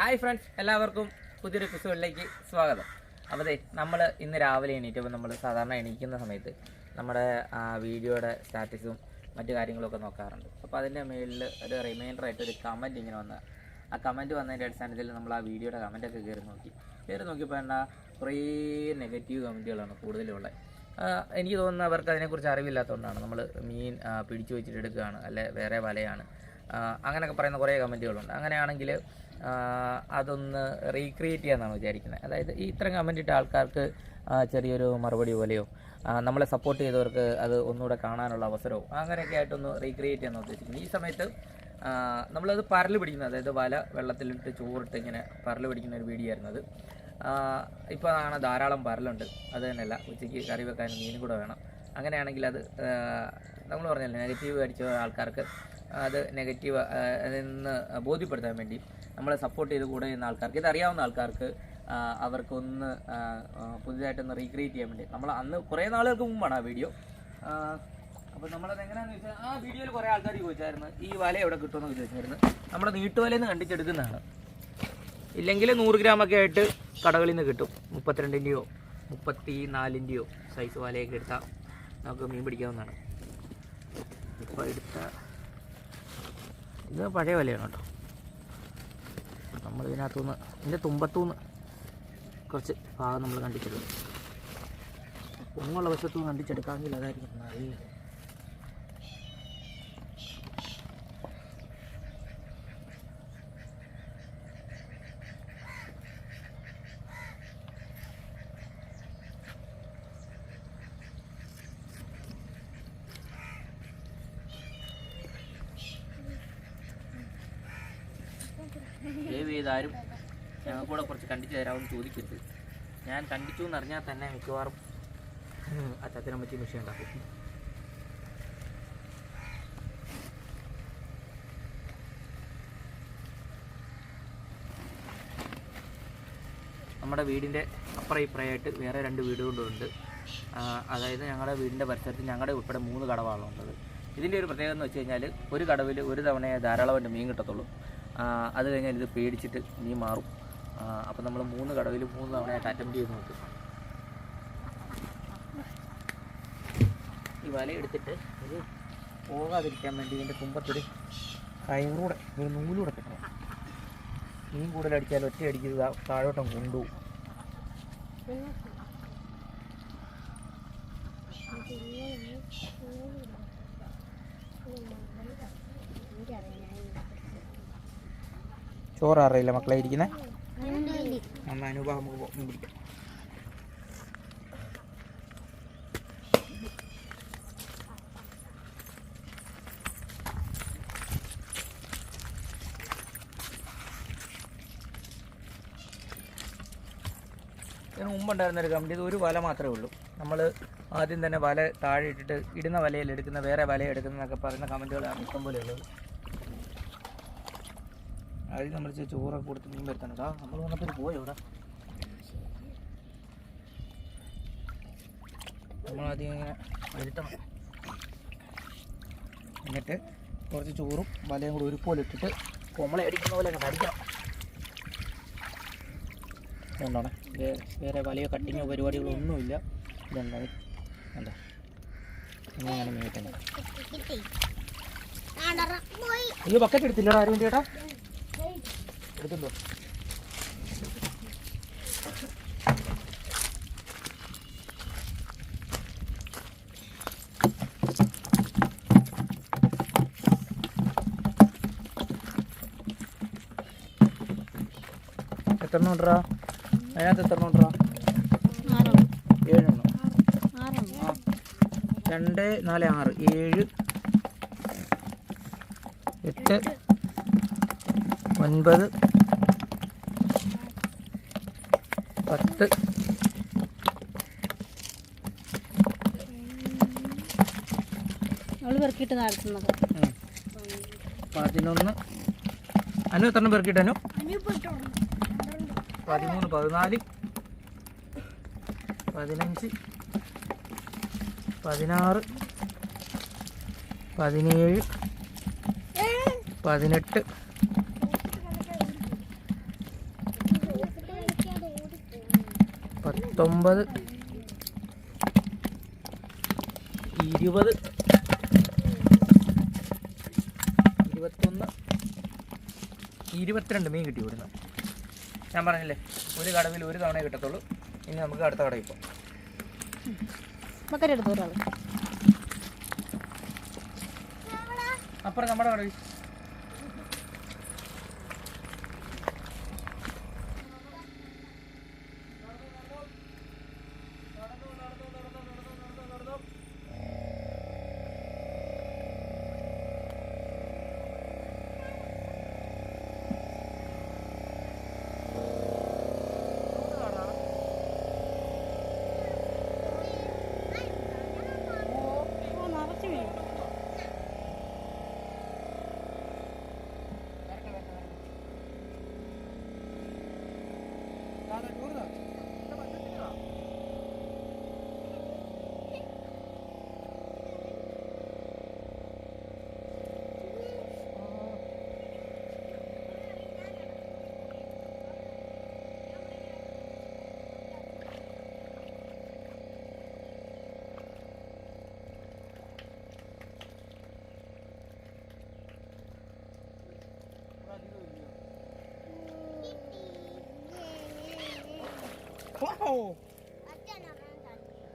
Hi friends എല്ലാവർക്കും പുതിയൊരു എപ്പിസോഡിലേക്ക് സ്വാഗതം. അപ്പോൾ ദേ നമ്മൾ ഇന്ന് രാവിലെ എണീറ്റപ്പോൾ നമ്മൾ സാധാരണ എണീക്കുന്ന സമയത്ത് നമ്മുടെ വീഡിയോയുടെ സ്റ്റാറ്റസും മറ്റു കാര്യങ്ങളൊക്കെ നോക്കാറുണ്ട്. അപ്പോൾ അതിന്റെ മേളിൽ ഒരു റിമൈൻഡർ ആയിട്ട് ഒരു കമന്റ് ഇങ്ങനെ വന്ന ആ കമന്റ് വന്നതിന്റെ അടിസ്ഥാനത്തിൽ നമ്മൾ ആ വീഡിയോയുടെ കമന്റൊക്കെ കയറി നോക്കി. കയറി നോക്കിയപ്പോൾ എന്നാ കുറേ നെഗറ്റീവ് കമന്റുകളാണ് കൂടുതലുള്ളത്. എനിക്ക് തോന്നുന്നു അവർക്ക് അതിനെക്കുറിച്ച് അറിവില്ലാത്തതുകൊണ്ടാണ്. നമ്മൾ മീൻ പിടിച്ചു വെച്ചിട്ട് എടുക്കുകയാണ് അല്ലെ വേറെ വലയാണ്. അങ്ങനെയൊക്കെ പറയുന്ന കുറേ കമന്റുകളുണ്ട് അങ്ങനെയാണെങ്കിൽ അതൊന്ന് റീക്രിയേറ്റ് ചെയ്യാമെന്നാണ് വിചാരിക്കുന്നത്. അതായത് ഈ ഇത്രയും കമന്റ് ഇട്ട ആൾക്കാർക്ക് ചെറിയൊരു മറുപടി പോലെയോ നമ്മളെ സപ്പോർട്ട് ചെയ്തവർക്ക് അത് ഒന്നുകൂടെ കാണാനുള്ള അവസരവും അങ്ങനെയൊക്കെ ആയിട്ടൊന്ന് റീക്രിയേറ്റ് ചെയ്യാൻ ഉദ്ദേശിക്കുന്നത് ഈ സമയത്ത് നമ്മളത് പരൽ പിടിക്കുന്നത് അതായത് വല വെള്ളത്തിലിട്ട് ചോറിട്ട് ഇങ്ങനെ പരൽ പിടിക്കുന്ന ഒരു വീഡിയോ ആയിരുന്നു അത്. ഇപ്പോൾ ആണ് ധാരാളം പരലുണ്ട്. അത് തന്നെയല്ല ഉച്ചയ്ക്ക് കറി വെക്കാൻ മീനും കൂടെ വേണം. അങ്ങനെയാണെങ്കിൽ അത് നമ്മൾ പറഞ്ഞല്ലോ നെഗറ്റീവ് അടിച്ച ആൾക്കാർക്ക് അത് നെഗറ്റീവ് നിന്ന് ബോധ്യപ്പെടുത്താൻ വേണ്ടി നമ്മളെ സപ്പോർട്ട് ചെയ്ത് കൂടെ ചെയ്യുന്ന ആൾക്കാർക്ക് ഇതറിയാവുന്ന ആൾക്കാർക്ക് അവർക്കൊന്ന് പുതിയതായിട്ടൊന്ന് റീക്രിയേറ്റ് ചെയ്യാൻ വേണ്ടി. നമ്മൾ അന്ന് കുറേ നാളുകൾക്ക് മുമ്പാണ് ആ വീഡിയോ അപ്പോൾ നമ്മളത് എങ്ങനെയാണെന്ന് വെച്ചാൽ ആ വീഡിയോയിൽ കുറേ ആൾക്കാർ ചോദിച്ചായിരുന്നു ഈ വല എവിടെ കിട്ടുമെന്ന് ചോദിച്ചായിരുന്നു. നമ്മുടെ നീട്ടുവലയിൽ നിന്ന് കണ്ടിച്ചെടുക്കുന്നതാണ് ഇല്ലെങ്കിൽ നൂറ് ഗ്രാമൊക്കെ ആയിട്ട് കടകളിൽ നിന്ന് കിട്ടും. മുപ്പത്തിരണ്ടിന്റെയോ മുപ്പത്തി നാലിന്റെയോ സൈസ് വലയൊക്കെ എടുത്താൽ നമുക്ക് മീൻ പിടിക്കാവുന്നതാണ്. ഇപ്പോൾ എടുത്ത ഇത് പഴയ വലയാണ് കേട്ടോ. നമ്മൾ ഇതിനകത്തുനിന്ന് ഇതിന്റെ തുമ്പത്തുനിന്ന് കുറച്ച് ഭാഗം നമ്മൾ കണ്ടിച്ചെടുക്കും പൊങ്ങുള്ള വശത്തുനിന്ന് കണ്ടിച്ചെടുക്കാമെങ്കിൽ അതായിരിക്കും നല്ലത്. ദയവ് ചെയ്താരും ഞങ്ങൾക്ക് കൂടെ കുറച്ച് കണ്ടിച്ച് തരാമെന്ന് ചോദിക്കരുത്. ഞാൻ കണ്ടിച്ചു എന്നറിഞ്ഞാൽ തന്നെ മിക്കവാറും അച്ചാത്തിനെ പറ്റി വിഷയം ഉണ്ടാക്കും. നമ്മുടെ വീടിന്റെ അപ്പുറം ഇപ്പുറമായിട്ട് വേറെ രണ്ട് വീടുകളുണ്ട് അതായത് ഞങ്ങളുടെ വീടിന്റെ പരിസരത്ത് ഞങ്ങളുടെ ഉൾപ്പെടെ മൂന്ന് കടവാണുള്ളത് ഇതിന്റെ ഒരു പ്രത്യേകത എന്ന് വെച്ച് കഴിഞ്ഞാൽ ഒരു കടവിൽ ഒരു തവണയെ ധാരാളമായിട്ട് മീൻ കിട്ടത്തുള്ളൂ. അത് കഴിഞ്ഞാൽ ഇത് പേടിച്ചിട്ട് നീ മാറും. അപ്പം നമ്മൾ മൂന്ന് കടവിൽ മൂന്ന് തവണയായിട്ട് അറ്റംപ്റ്റ് ചെയ്ത് നോക്കും. ഈ വല എടുത്തിട്ട് ഇത് പോകാതിരിക്കാൻ വേണ്ടി ഇതിന്റെ കുമ്പത്തൊരു കയറൂടെ ഒരു നൂലൂടെ കിട്ടണം മീൻ കൂടുതൽ അടിച്ചാൽ ഒറ്റ അടിക്കുക താഴോട്ടം കൊണ്ടുപോകും. ചോറ് അറിയില്ല മക്കളെ ഇരിക്കുന്നത് അന്ന് അനുഭവം നമുക്ക് പോ- മീൻ പിടിക്കാം ഇതിന് മുമ്പുണ്ടായിരുന്ന ഒരു കമ്പനി ഇത് ഒരു വല മാത്രമേ ഉള്ളൂ. നമ്മൾ ആദ്യം തന്നെ വല താഴെ ഇട്ടിട്ട് ഇടുന്ന വലയിൽ എടുക്കുന്ന വേറെ വല എടുക്കുന്നതൊക്കെ പറയുന്ന കമന്റുകളാണ് ഇഷ്ടം പോലെ ഉള്ളത്. ആദ്യം നമ്മൾ ചോറൊക്കെ കൊടുത്ത് മീൻ വരുത്തണടാ നമ്മൾ വന്നപ്പോൾ പോയി അവിടെ നമ്മൾ ആദ്യം ഇങ്ങനെ വരുത്തണം. എന്നിട്ട് കുറച്ച് ചോറും വലയും കൂടി ഒരുപോലെ ഇട്ടിട്ട് കൊമ്മളെ അടിക്കുന്ന പോലെ അങ്ങ് അടിക്കണം ഇതുകൊണ്ടാണ്. വേറെ വലയോ കട്ടിങ്ങോ പരിപാടികളോ ഒന്നുമില്ല. ഇതെന്താണ് എന്താ ഇങ്ങനെ മീൻ കിട്ടുന്നത്. അയ്യോ ബക്കറ്റ് എടുത്തില്ലടാ ആരും ചേട്ടാ? എടുത്തുണ്ടോ എത്ര എണ്ണം ഉണ്ടറാ അതിനകത്ത് എത്ര എണ്ണം ഉണ്ടറാ ഏഴെണ്ണം. ആ. രണ്ട് നാല് ആറ്. ഏഴ് എട്ട് ഒൻപത്. പത്ത്. പതിനൊന്ന്. അനു എത്ര പേർക്കിട്ട് അനു? പതിമൂന്ന് പതിനാല്. പതിനഞ്ച്. പതിനാറ്. പതിനേഴ്. പതിനെട്ട്. പത്തൊമ്പത്. ഇരുപത്. ഇരുപത്തൊന്ന്. ഇരുപത്തിരണ്ട് മീൻ കിട്ടി ഇവിടുന്ന്. ഞാൻ പറഞ്ഞില്ലേ ഒരു കടവിൽ ഒരു തവണ കിട്ടത്തുള്ളൂ. ഇനി നമുക്ക് അടുത്ത കടയിൽ പോകാം അപ്പുറം നമ്മുടെ കടവിൽ നിറച്ച് മീൻ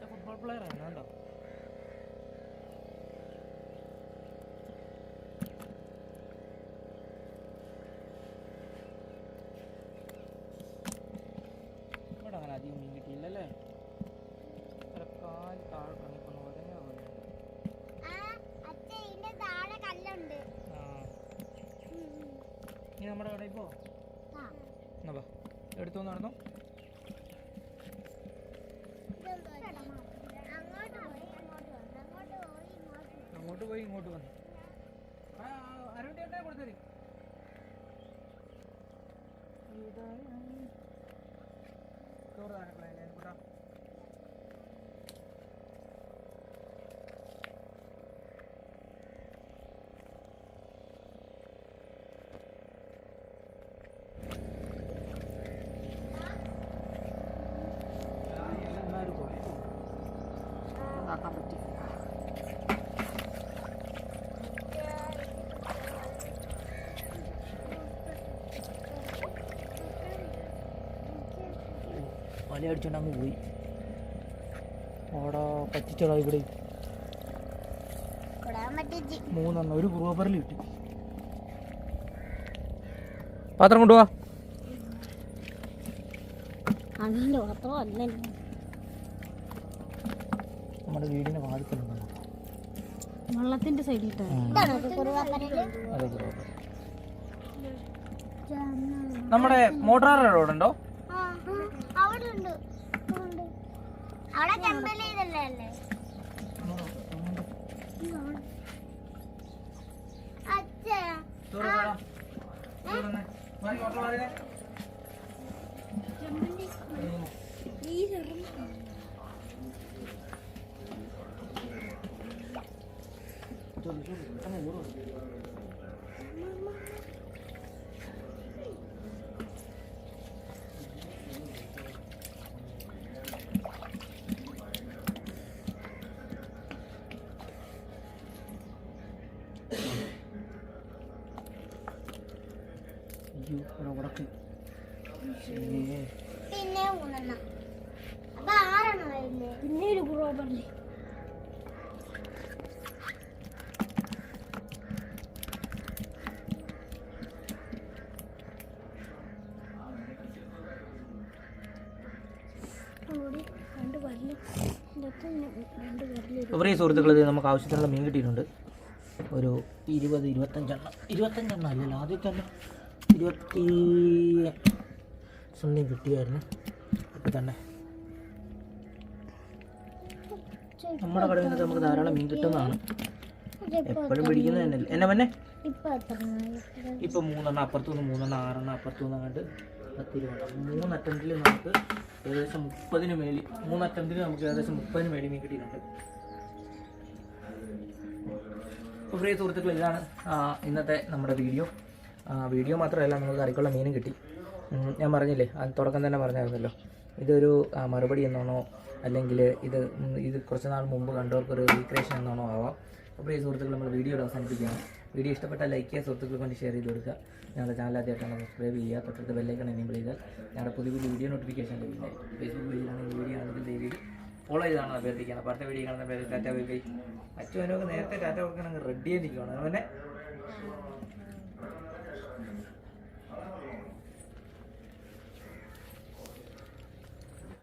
ഫുട്ബോൾ പ്ലെയർ ആണ് കണ്ടോ? ഇവിടെ അങ്ങനെ അധികം മീൻ കിട്ടിയില്ലല്ലേ? കാൽ താഴെ ഒരേ പോലെ. ആ ഇനി നമ്മുടെ കടയിൽ പോ. എന്നാ എടുത്തു നടന്നു? അങ്ങോട്ട് പോയി ഇങ്ങോട്ട് വന്നു. ആ കൊടുത്തത് ചോറ് താനക്കളെ കൂട്ടാ ആക്കാൻ വല അടിച്ചോണ്ട് അങ്ങ് പോയി. ഓടാ പറ്റിച്ചോടാ ഇവിടെ. മൂന്നെണ്ണം ഒരു ഗ്രൂപ്പറിൽ കിട്ടി. പാത്രം കൊണ്ടുപോവാ അതിന്റെ പാത്രം അല്ല നമ്മുടെ വീടിന് വാതിക്കലുണ്ടോ വെള്ളത്തിന്റെ സൈഡിൽ നമ്മുടെ മോട്ടോർ റോഡ് ഉണ്ടോ അവിടെ ചെമ്പല ഇതല്ലേ അല്ലേ അച്ഛാ അയ്യോ ഇവിടെ ഉടക്ക് പിന്നെ മൂന്നെണ്ണം അപ്പൊ ആറെണ്ണം ആയില്ലേ പിന്നെ ഒരു ഗ്രോബറിൽ രണ്ട് വരൽ. രണ്ട് വരൽ പ്രിയ സുഹൃത്തുക്കൾ ഇത് നമുക്ക് ആവശ്യത്തിനുള്ള മീൻ കിട്ടിയിട്ടുണ്ട്. ഒരു ഇരുപത് ഇരുപത്തഞ്ചെണ്ണം. ഇരുപത്തഞ്ചെണ്ണം അല്ലല്ലോ ആദ്യത്തെ തന്നെ ഇരുപത്തി സംതിങ് കിട്ടിയായിരുന്നു. ഇപ്പം തന്നെ നമ്മുടെ കടയിൽ നിന്ന് നമുക്ക് ധാരാളം മീൻ കിട്ടുന്നതാണ്. എപ്പോഴും പിടിക്കുന്നത് തന്നെ എന്നെ പിന്നെ? ഇപ്പൊ മൂന്നെണ്ണം അപ്പുറത്തുനിന്ന് മൂന്നെണ്ണം ആറെണ്ണം അപ്പുറത്തുനിന്ന് കണ്ട് മൂന്ന് അറ്റംപ്റ്റിൽ നമുക്ക് ഏകദേശം മുപ്പതിന് മേലി മൂന്ന് അറ്റംപ്റ്റിൽ നമുക്ക് ഏകദേശം മുപ്പതിന് മേലി മീൻ കിട്ടിയിട്ടുണ്ട്. അപ്പോൾ സുഹൃത്തുക്കൾ ഇതാണ് ഇന്നത്തെ നമ്മുടെ വീഡിയോ. വീഡിയോ മാത്രമല്ല നമുക്ക് കറിക്കുള്ള മീനും കിട്ടി. ഞാൻ പറഞ്ഞില്ലേ അത് തുടക്കം തന്നെ പറഞ്ഞായിരുന്നല്ലോ. ഇതൊരു മറുപടി എന്നാണോ അല്ലെങ്കിൽ ഇത് ഇത് കുറച്ച് നാൾ മുമ്പ് കണ്ടവർക്കൊരു റീക്രിയേഷൻ എന്നാണോ ആവാം. അപ്പോൾ ഈ സുഹൃത്തുക്കൾ നമ്മൾ വീഡിയോ അവസാനിപ്പിക്കുകയാണ്. വീഡിയോ ഇഷ്ടപ്പെട്ടാൽ ലൈക്ക് ചെയ്യുക സുഹൃത്തുക്കൾ കൊണ്ട് ഷെയർ ചെയ്ത് കൊടുക്കുക. ഞങ്ങളുടെ ചാനൽ ആദ്യമായിട്ടാണ് സബ്സ്ക്രൈബ് ചെയ്യുക. തൊട്ടടുത്ത് ബെല്ലൈക്കൺ എനേബിൾ ചെയ്താൽ ഞങ്ങളുടെ പുതിയ പുതിയ വീഡിയോ നോട്ടിഫിക്കേഷൻ ലഭിക്കുന്നത് ഫേസ്ബുക്ക് പേജിലാണെങ്കിൽ വീഡിയോ ആണെങ്കിൽ ഡെയിലി ഫോളോ ചെയ്താണ് അഭ്യർത്ഥിക്കുന്നത്. അടുത്ത വീഡിയോ കാണുന്ന പേര് ടാറ്റ ബൈ ബൈ അച്ഛനൊക്കെ നേരത്തെ ടാറ്റ കൊടുക്കണമെങ്കിൽ റെഡി ആയിരിക്കുകയാണ് അതുപോലെ